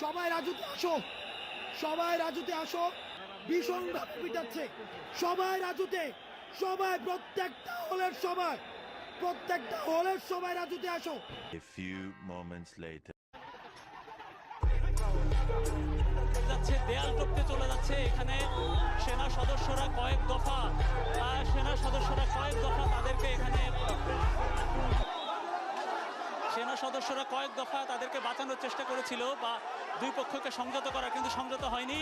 সবাই রাজুতে আসো। সবাই রাজুতে আসো। ভীষণ ভাবে পিটাচ্ছে। সবাই রাজুতে। সবাই প্রত্যেকটা হলের সবাই। প্রত্যেকটা হলের সবাই রাজুতে আসো। A few moments later. যাচ্ছে দেয়াল টপকে চলে যাচ্ছে এখানে সদস্যরা কয়েক দফা তাদেরকে বাঁচানোর চেষ্টা করেছিল বা দুই পক্ষকে সংযত করা কিন্তু সংযত হয়নি।